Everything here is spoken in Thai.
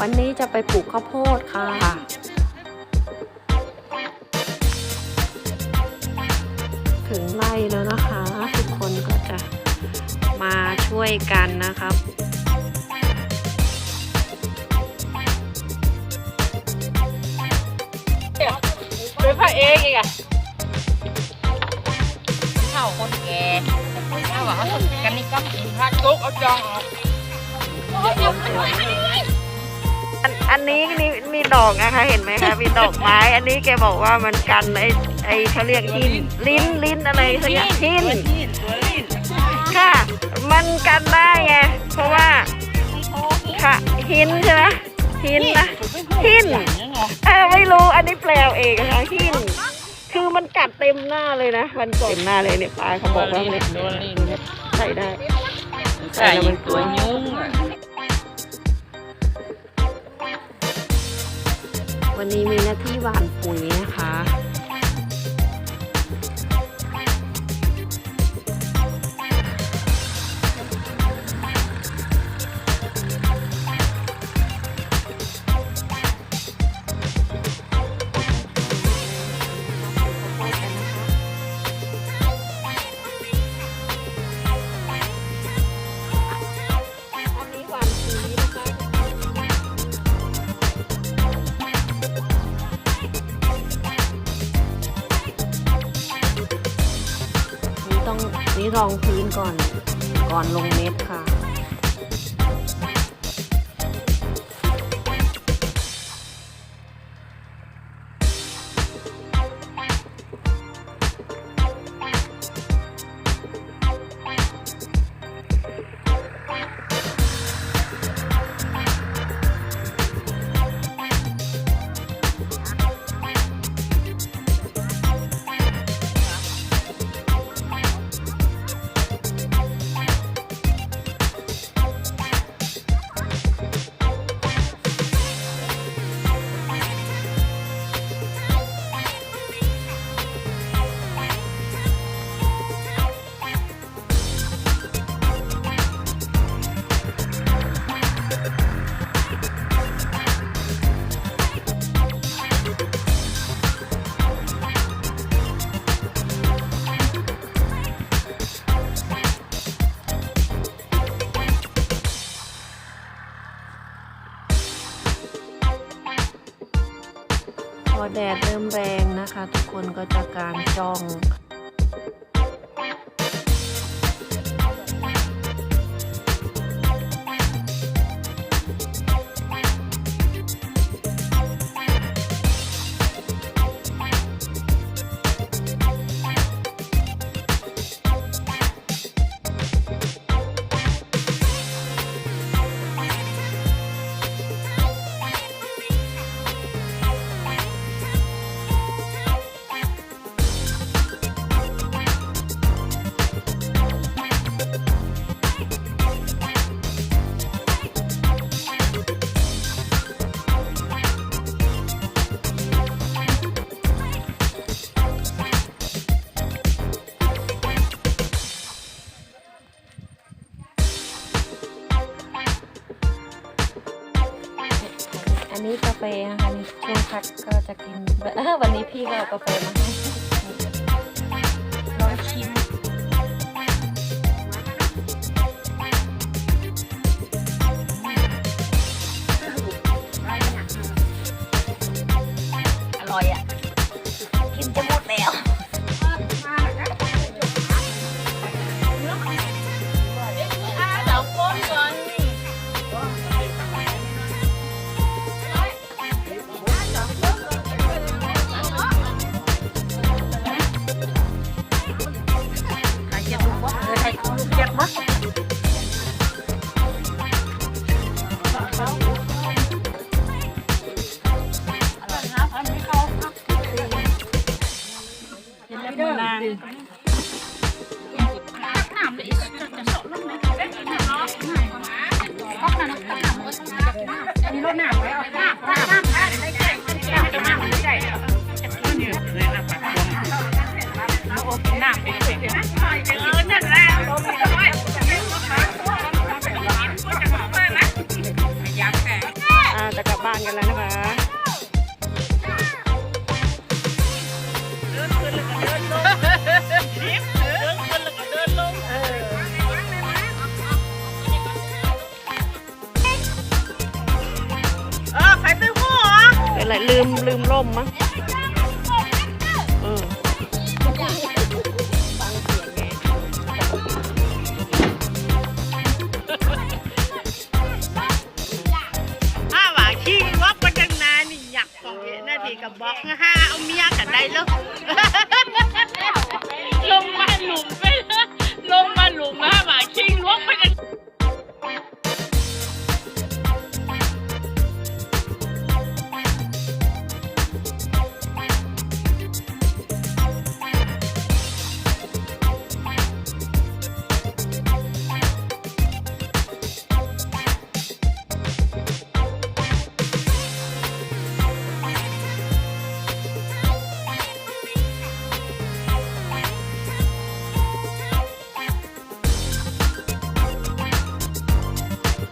วันนี้จะไปปลูกข้าวโพดค่ะ ถึงไร่แล้วนะคะ ทุกคนก็จะมาช่วยกันนะครับเป็นพระเอกอีกอะเท่าคนแก่ถ้าว่าเขาสุดกันนี่ก็กินพระจุกเอาจองออก อันอันนี้นี่มีดอกนะคะเห็นไหมคะมีดอกไม้ อันนี้แกบอกว่ามันกันไอไอเขาเรียกหินลิ้นลิ้นอะไรสักอย่างหินตัวลิ้นค่ะ มันกันได้ไงเพราะว่าค่ะหินใช่ไหมหินนะหินเออไม่รู้อันนี้แปลเอาเองนะคะหินคือมันกัดเต็มหน้าเลยนะมันเต็มหน้าเลยเนี่ยปลาเขาบอกว่าเนี่ยตัวลิ้นใส่ได้ใส่ตัวยุ้งอะ วันนี้มีหน้าที่หว่านปุ๋ยนะคะ รองพื้นก่อน ก่อนลงเม็ดค่ะ แดดเริ่มแรงนะคะ ทุกคนก็จะกางจ้อง อันนี้กาแฟนะคะนี่ช่วงพักก็จะกินวันนี้พี่ก็เอากาแฟมาให้ลองชิมอร่อยอะ น้ำเป็นเศษนะเออนั่นแหละอ่าจะกลับบ้านกันแล้วนะคะเออใครไปหัวเป็นไรลืมลืมล่มมั้ง บอกนะฮะ